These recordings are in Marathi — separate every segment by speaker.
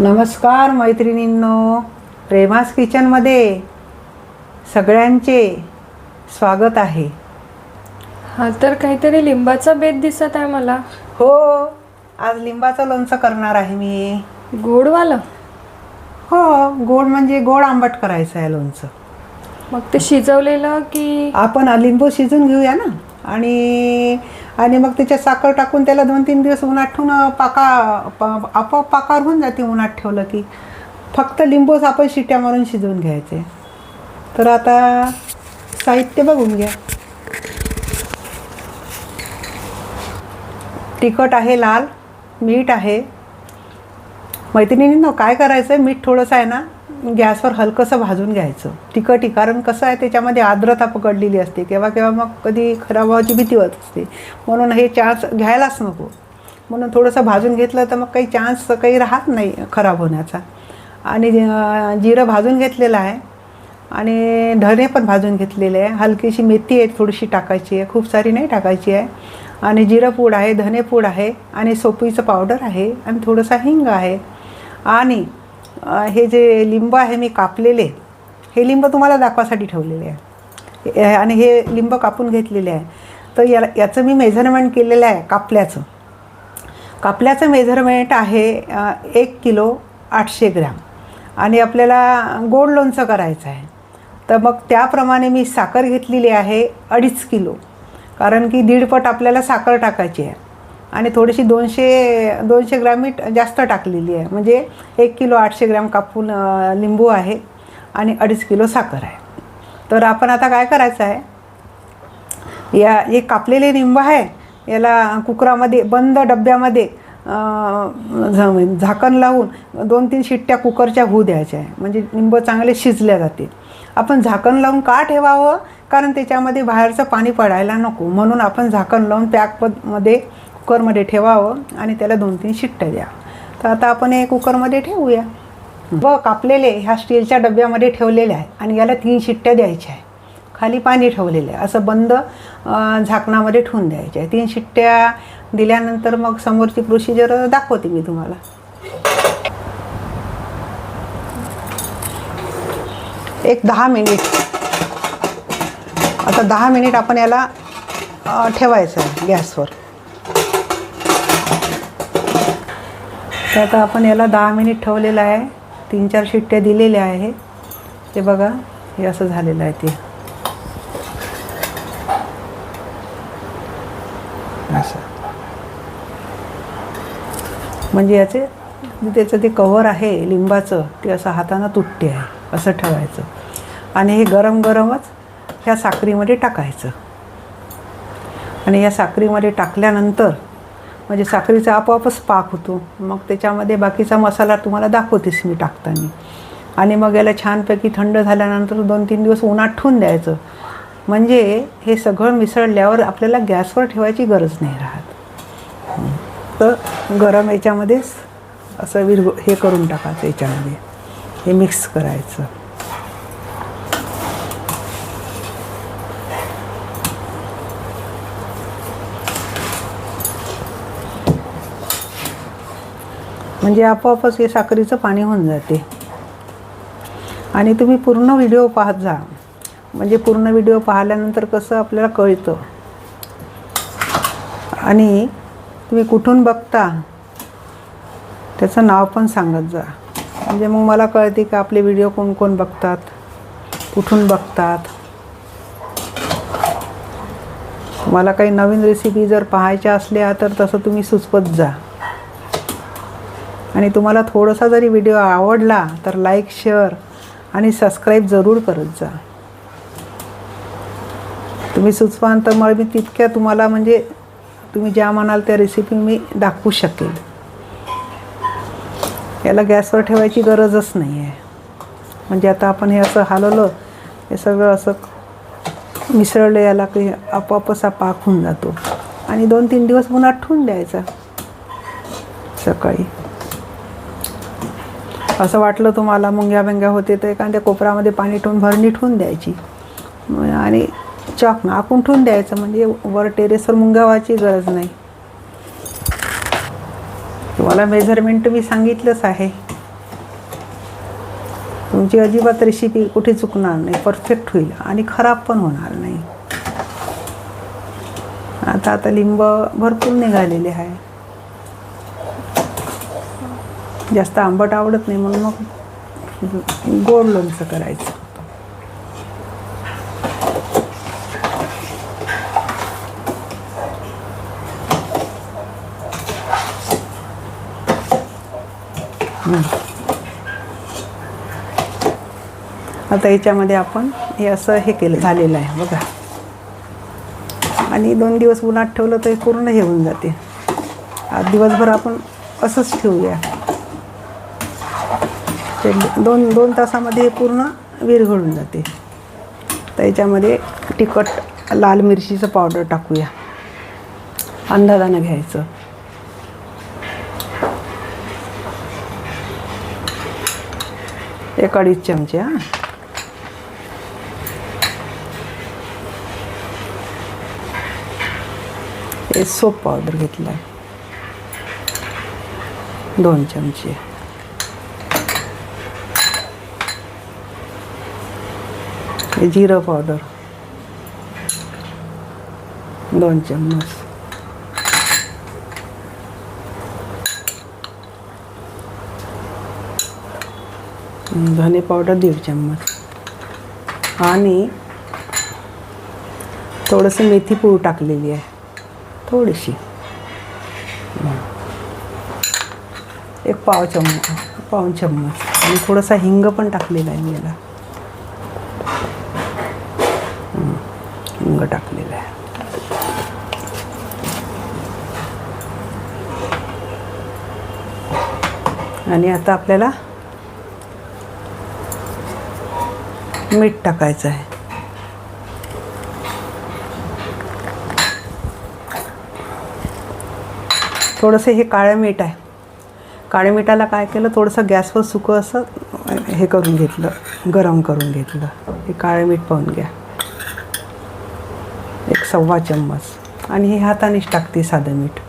Speaker 1: नमस्कार मैत्रिणींनो प्रेमास किचनमध्ये सगळ्यांचे स्वागत आहे.
Speaker 2: हा तर काहीतरी लिंबाचा बेत दिसत आहे मला.
Speaker 1: हो आज लिंबाचं लोणचं करणार आहे मी.
Speaker 2: गोडवालं?
Speaker 1: हो गोड म्हणजे गोड आंबट करायचं आहे लोणचं.
Speaker 2: मग ते शिजवलेलं की
Speaker 1: आपण लिंबू शिजून घेऊया ना? आणि आणि मग त्याच्यात साखर टाकून त्याला दोन तीन दिवस उन्हात ठेवून पाका आपोआप पाकावर होऊन जाते उन्हात ठेवलं की. फक्त लिंबूच आपण शिट्या मारून शिजवून घ्यायचे. तर आता साहित्य बघून घ्या. तिखट आहे लाल मीठ आहे. मैत्रिणींनो काय करायचं आहे मीठ थोडंसं आहे ना गॅसवर हलकंसं भाजून घ्यायचं. तिखट कारण कसं आहे त्याच्यामध्ये आर्द्रता पकडलेली असते. केव्हा केव्हा मग कधी खराब व्हायची भीती होत असते. म्हणून हे चान्स घ्यायलाच नको. म्हणून थोडंसं भाजून घेतलं तर मग काही चान्स काही राहत नाही खराब होण्याचा. आणि जिरं भाजून घेतलेलं आहे. आणि धणे पण भाजून घेतलेले आहे. हलकीशी मेथी आहे थोडीशी टाकायची आहे. खूप सारी नाही टाकायची आहे. आणि जिरं पूड आहे धने पूड आहे. आणि सोपीचं पावडर आहे. आणि थोडंसं हिंग आहे. आणि हे जे लिंब आहे मी कापलेले हे लिंब तुम्हाला दाखवासाठी ठेवलेले आहे. आणि हे लिंब कापून घेतलेले आहे. तर याला याचं मी मेझरमेंट केलेलं आहे कापल्याचं. कापल्याचं मेझरमेंट आहे एक किलो आठशे ग्रॅम. आणि आपल्याला गोड लोणचं करायचं आहे. तर मग त्याप्रमाणे मी साखर घेतलेली आहे अडीच किलो. कारण की दीडपट आपल्याला साखर टाकायची आहे. आणि थोडीशी दोनशे दोनशे ग्रॅम मी जास्त टाकलेली आहे. म्हणजे एक किलो आठशे ग्रॅम कापून लिंबू आहे आणि अडीच किलो साखर आहे. तर आपण आता काय करायचं आहे? या हे कापलेले लिंब आहे याला कुकरामध्ये बंद डब्यामध्ये झाकण लावून दोन तीन शिट्ट्या कुकरच्या होऊ द्यायच्या आहे. म्हणजे लिंब चांगले शिजल्या जातील. आपण झाकण लावून का ठेवावं? कारण त्याच्यामध्ये बाहेरचं पाणी पडायला नको. म्हणून आपण झाकण लावून पॅकमध्ये कुकरमध्ये ठेवावं आणि त्याला दोन तीन शिट्ट्या द्या. तर आता आपण हे कुकरमध्ये ठेवूया. व कापलेले ह्या स्टीलच्या डब्यामध्ये ठेवलेले आहे आणि याला तीन शिट्ट्या द्यायच्या आहे खाली पाणी ठेवलेलं आहे. असं बंद झाकणामध्ये ठेवून द्यायचे आहे तीन शिट्ट्या दिल्यानंतर मग समोरची प्रोसिजर दाखवते मी तुम्हाला. एक दहा मिनिट. आता दहा मिनिट आपण याला ठेवायचं आहे गॅसवर. तर आता आपण याला दहा मिनिट ठेवलेलं आहे. तीन चार शिट्ट्या दिलेल्या आहे ते बघा हे असं झालेलं आहे ते. असं. म्हणजे याचे त्याचं ते कवर आहे लिंबाचं ते असं हातानं तुटते आहे असं ठेवायचं. आणि हे गरम गरमच ह्या साखरीमध्ये टाकायचं. आणि या साखरीमध्ये टाकल्यानंतर म्हणजे साखरीचा आपोआपच पाक होतो. मग त्याच्यामध्ये बाकीचा मसाला तुम्हाला दाखवतेस मी टाकताना. आणि मग याला छानपैकी थंड झाल्यानंतर दोन तीन दिवस उन्हात ठेवून द्यायचं. म्हणजे हे सगळं मिसळल्यावर आपल्याला गॅसवर ठेवायची गरज नाही राहत. तर गरम याच्यामध्येच असं विरग हे करून टाकायचं याच्यामध्ये. हे मिक्स करायचं. म्हणजे आपोआपच हे साखरेचं पाणी होऊन जाते. आणि तुम्ही पूर्ण व्हिडिओ पाहत जा. म्हणजे पूर्ण व्हिडिओ पाहिल्यानंतर कसं आपल्याला कळतं. आणि तुम्ही कुठून बघता त्याचं नाव पण सांगत जा. म्हणजे मग मला कळते की आपले व्हिडिओ कोण कोण बघतात कुठून बघतात. मला काही नवीन रेसिपी जर पाहायच्या असल्या तर तसं तुम्ही सुचवत जा. आणि तुम्हाला थोडासा जरी व्हिडिओ आवडला तर लाईक शेअर आणि सबस्क्राईब जरूर करत जा. तुम्ही सुचवाल तर मग मी तितक्या तुम्हाला म्हणजे तुम्ही ज्या म्हणाल त्या रेसिपी मी दाखवू शकेल. याला गॅसवर ठेवायची गरजच नाही आहे म्हणजे आता आपण हे असं हलवलं हे सगळं असं मिसळलं याला की आपोआप असा पाक होऊन जातो. आणि दोन तीन दिवस उन्हात ठेवून द्यायचा. सकाळी. असं वाटलं तुम्हाला मुंग्या बिंग्या होते तर एखाद्या कोपऱ्यामध्ये पाणी ठेवून भरणी ठेवून द्यायची. आणि चॉक नाकून ठेवून द्यायचं म्हणजे वर टेरेसवर मुंग्या व्हायची गरज नाही. तुम्हाला मेजरमेंट मी सांगितलंच आहे. तुमची अजिबात रेसिपी कुठे चुकणार नाही परफेक्ट होईल आणि खराब पण होणार नाही. आता आता लिंब भरपूर निघालेले आहे. जास्त आंबट आवडत नाही म्हणून मग गोड लोणचं करायचं. आता याच्यामध्ये आपण हे असं हे केलं झालेलं आहे बघा. आणि दोन दिवस उन्हात ठेवलं तर पूर्ण हे होऊन जाते. आज दिवसभर आपण असंच ठेवूया. ते दोन दोन तासामध्ये पूर्ण विरघळून जाते. तर याच्यामध्ये तिखट लाल मिरचीचं पावडर टाकूया. अंदाजानं घ्यायचं. एक अडीच चमचे हां. हे सोप पावडर घेतला आहे दोन चमचे. हे जिरं पावडर दोन चम्मच. धने पावडर दीड चम्मच. आणि थोडंसं मेथी पूड टाकलेली आहे. थोडीशी. एक पाव चम्मच पाव चम्मच. आणि थोडासा हिंग पण टाकलेला आहे मी याला. रंग टाकलेला आहे. आणि आता आपल्याला मीठ टाकायचं आहे. थोडंसं हे काळं मीठ आहे. काळ्या मिठाला काय केलं? थोडंसं गॅसवर सुकं असं हे करून घेतलं गरम करून घेतलं. हे काळं मीठ पाहून घ्या. सव्वा चम्मच. आणि हे हातानेच टाकते साधं मीठ.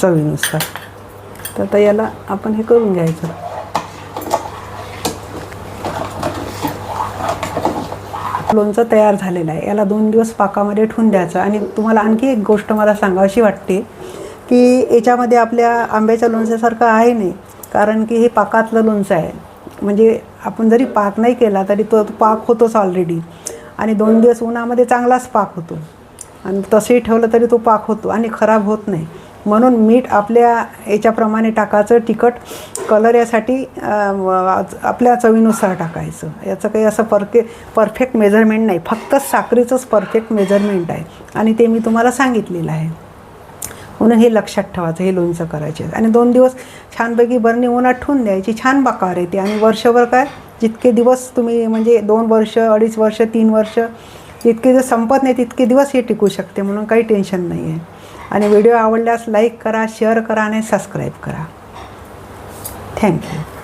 Speaker 1: चवीनुसार. तर आता याला आपण हे करून घ्यायचं. लोणचं तयार झालेलं आहे. याला दोन दिवस पाकामध्ये ठेवून द्यायचं. आणि तुम्हाला आणखी एक गोष्ट मला सांगावीशी वाटते की याच्यामध्ये आपल्या आंब्याच्या लोणच्यासारखं आहे नाही. कारण की हे पाकातलं लोणचं आहे. म्हणजे आपण जरी पाक नाही केला तरी तो पाक होतोच ऑलरेडी आणि दोन दिवस उन्हामध्ये चांगलाच पाक होतो. आणि तसंही ठेवलं तरी तो पाक होतो आणि खराब होत नाही. म्हणून मीठ आपल्या याच्याप्रमाणे टाकायचं तिखट कलर यासाठी आपल्या चवीनुसार टाकायचं. याचं काही असं परके परफेक्ट मेजरमेंट नाही. फक्त साखरेचंच परफेक्ट मेजरमेंट आहे. आणि ते मी तुम्हाला सांगितलेलं आहे. म्हणून हे लक्षात ठेवायचं हे लोणचं करायचे. आणि दोन दिवस छानपैकी बरणी उन्हात ठेवून द्यायची. छान बाकार येते. आणि वर्षभर काय? जितके दिवस तुम्ही म्हणजे दोन वर्ष अडीच वर्ष तीन वर्ष जितके दिवस संपत नाही तितके दिवस हे टिकू शकते म्हणून काही टेन्शन नाही आहे आणि व्हिडिओ आवडल्यास लाईक करा शेअर करा आणि सबस्क्राईब करा. थँक्यू